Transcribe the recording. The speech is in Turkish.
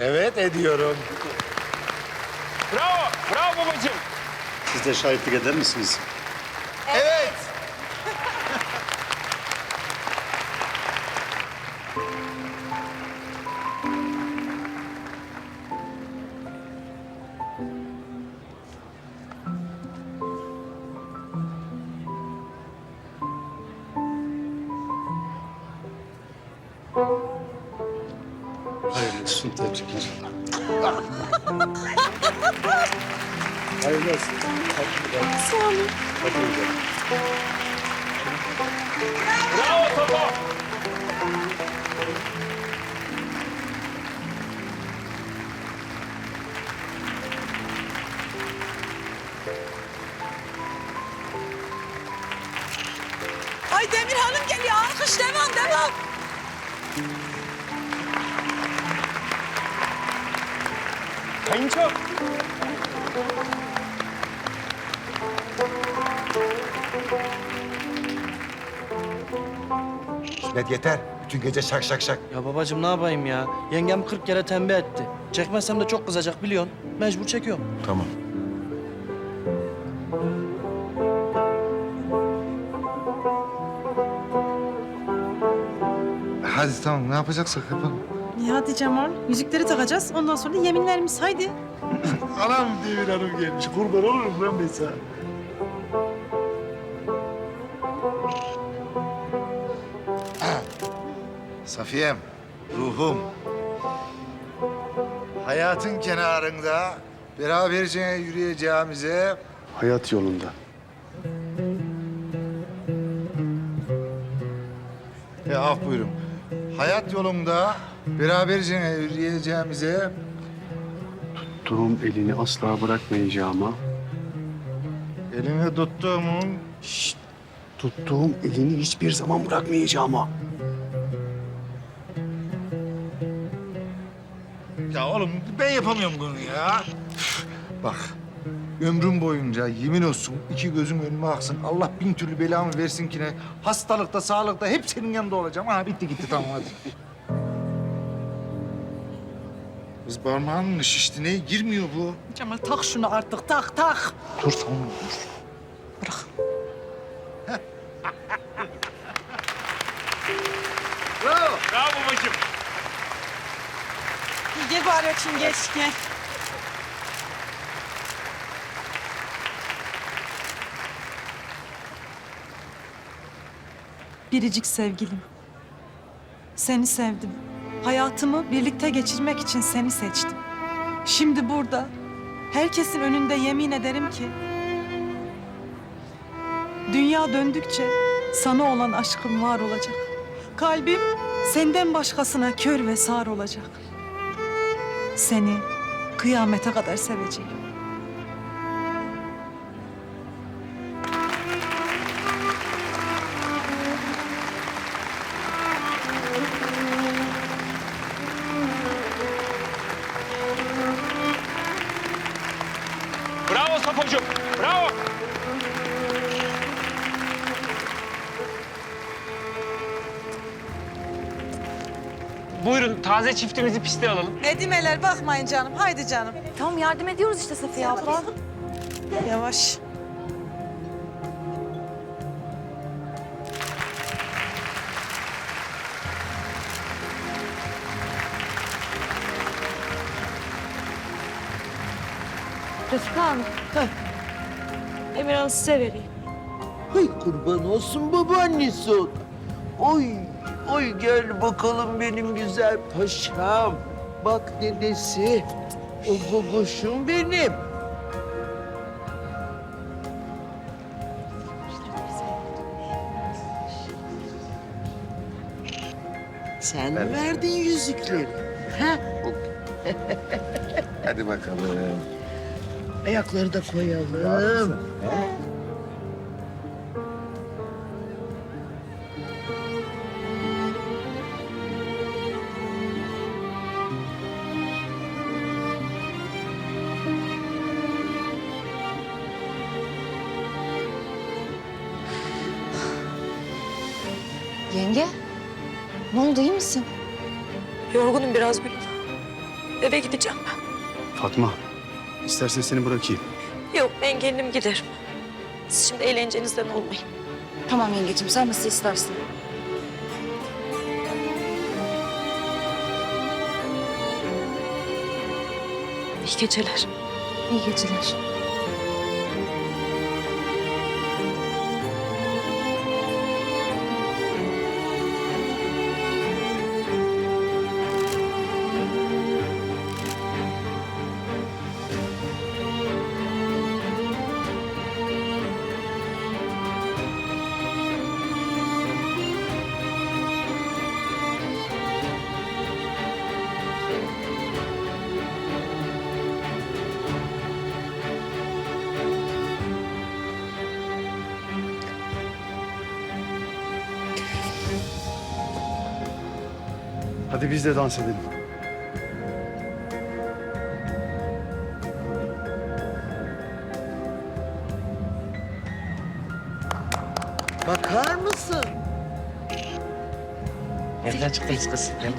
Evet ediyorum. Bravo, bravo babacığım. Siz de şahitlik eder misiniz? Olsun. Tebrikler. Hayırlı olsun. Sağ olun. Bravo Topo. Kayınço. İsmet yeter. Bütün gece şak şak şak. Ya babacığım ne yapayım ya? Yengem 40 kere tembih etti. Çekmezsem de çok kızacak biliyorsun. Mecbur çekiyorum. Tamam. Hadi tamam ne yapacaksak yapalım. Ya hadi Cemal, yüzükleri takacağız. Ondan sonra yeminlerimiz. Haydi. Anam Demir Hanım gelmiş. Kurban olurum ben ben sana. Safiyem, ruhum. Hayatın kenarında beraberce yürüyeceğimize Hayat yolunda. Ya af buyurun. Hayat yolunda beraberce yürüyeceğimize Tuttuğum elini asla bırakmayacağıma, elini tuttuğumun tuttuğum elini hiçbir zaman bırakmayacağıma. Ya oğlum ben yapamıyorum bunu ya. Bak ömrüm boyunca yemin olsun iki gözüm önüme aksın. Allah bin türlü belamı versin ki ne. Hastalıkta, sağlıkta hep senin yanında olacağım. Ha bitti gitti tamam hadi. Kız parmağın şişti ne? Girmiyor bu. Cemal tak şunu artık, tak tak. Dur tamam. Bırak. Bravo. Bravo babacığım. Gel bari açayım, geç, gel. Biricik sevgilim. Seni sevdim. Hayatımı birlikte geçirmek için seni seçtim. Şimdi burada herkesin önünde yemin ederim ki dünya döndükçe sana olan aşkım var olacak. Kalbim senden başkasına kör ve sağır olacak. Seni kıyamete kadar seveceğim. Topocuğum. Bravo. Buyurun taze çiftimizi piste alalım. Nedimeler bakmayın canım. Haydi canım. Tamam yardım ediyoruz işte Safiye abla. Yavaş. Refika Hanım. Emirhan'ı size vereyim. Ay kurban olsun babaannesi o. Oy, oy gel bakalım benim güzel paşam. Bak dedesi, o gogoşum benim. Sen mi verdin yüzükleri? Ha? Hadi bakalım. Ayakları da koyalım. Yenge, ne oldu iyi misin? Yorgunum biraz Gülüm. Eve gideceğim ben. Fatma, istersen seni bırakayım. Yok ben kendim giderim. Siz şimdi eğlencenizden olmayın. Tamam yengeciğim sen nasıl istersin. İyi geceler. İyi geceler. Hadi biz de dans edelim. Bakar mısın? Nereden çıktınız kız? Gel